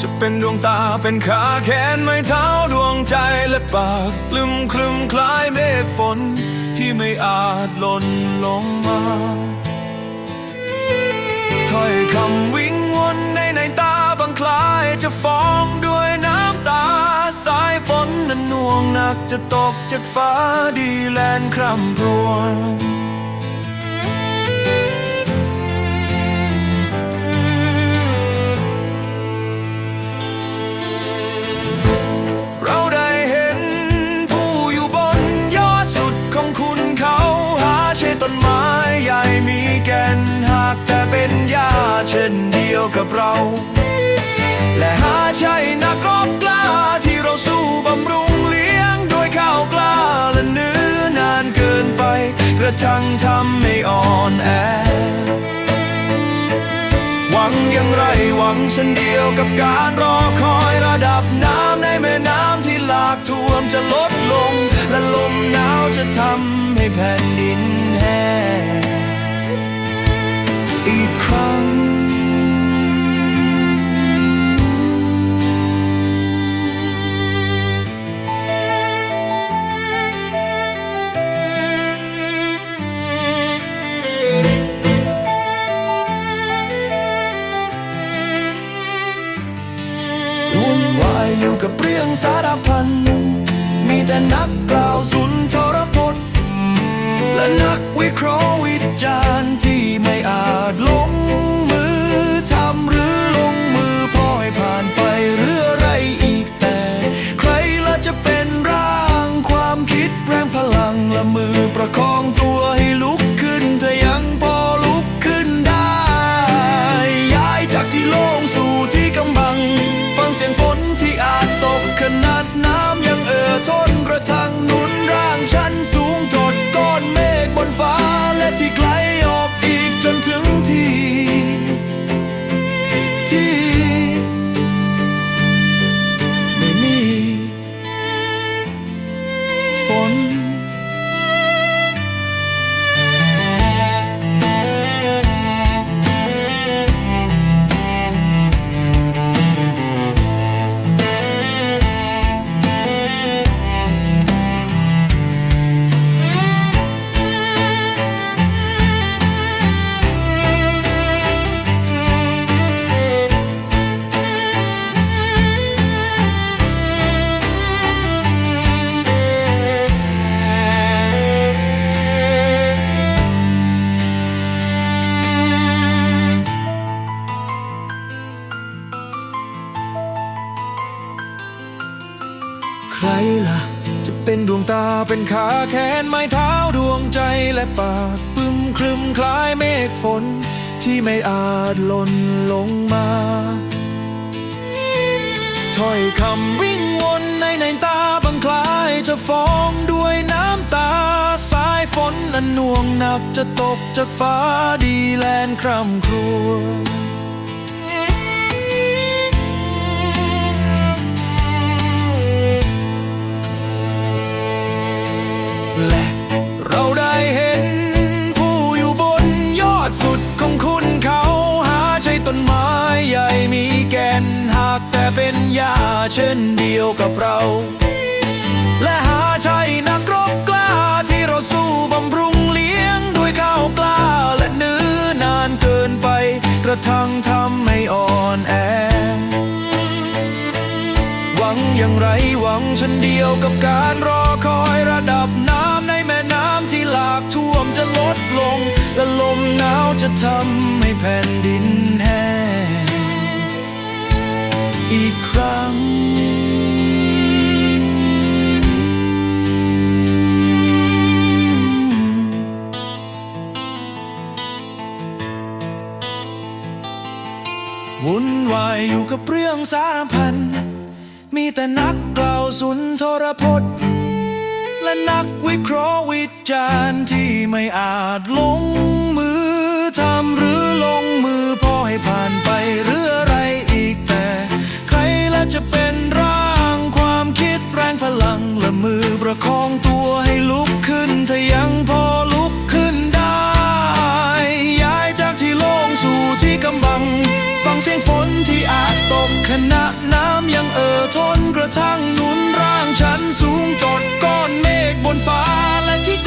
จะเป็นดวงตาเป็นขาแขนไม้เท้าดวงใจและปากกลึมคลึมคล้ายเมฆฝน ที่ไม่อาจหล่นลงมาถ้อยคำวิงวนในในตาบางคล้ายจะฟ้องด้วยน้ำตา สายฝนนั้นน่วงหนักจะตกจากฟ้าดีแลนคร่ำครวญ เช่นเดียวกับเรา และหาใช่นักรบกล้าที่เราสู้บำรุงเลี้ยงด้วยข้าวกล้าและเนื้อนานเกินไป กระทั่งทำให้อ่อนแอ หวังอย่างไรหวังเช่นเดียวกับการรอคอยระดับน้ำในแม่น้ำที่หลากท่วมจะลดลง และลมหนาวจะทำให้แผ่นดินแห้ง สารพัน มีแต่นักกล่าวสุนทรพจน์ และนักวิเคราะห์วิจารณ์ที่ไม่อาจลงมือทำหรือลงมือปล่อยผ่านไปหรืออะไรอีกแต่ ใครละจะเป็นร่างความคิดแรงพลังและมือประคองตัวให้ลุกขึ้นถ้ายังพอลุกขึ้นได้ ย้ายจากที่โล่งสู่ รล่ะ จะเป็นดวงตาเป็นขาแขนไม้เท้าดวงใจและปากปึ้มคลึมคล้ายเมฆฝน ที่ไม่อาจหล่นลงมาถ้อยคำวิ่งวนในในตาบางคล้ายจะฟ้องด้วยน้ำตา สายฝนนั้นน่วงหนักจะตกจากฟ้าดีแลนคร่ำครวญ เป็นหญ้าเช่นเดียวกับเรา และหาใช่นักรบกล้าที่เราสู้บำรุงเลี้ยงด้วยข้าวกล้าและเนื้อนานเกินไป กระทั่งทำให้อ่อนแอ หวังอย่างไรหวังฉันเดียวกับการรอคอยระดับน้ำในแม่น้ำที่หลากท่วมจะลดลง และลมหนาวจะทำให้แผ่นดิน ครั้ง วุ่นวายอยู่กับเรื่องสารพัน มีแต่นักกล่าวสุนทรพจน์ และนักวิเคราะห์วิจารณ์ที่ไม่อาจลงมือทำหรือลงมือพอให้ผ่านไปหรืออะไร ณะน้ำยังเอ่อทนกระทั่งหนุนร่างฉันสูงจดก้อนเมฆบนฟ้าและที่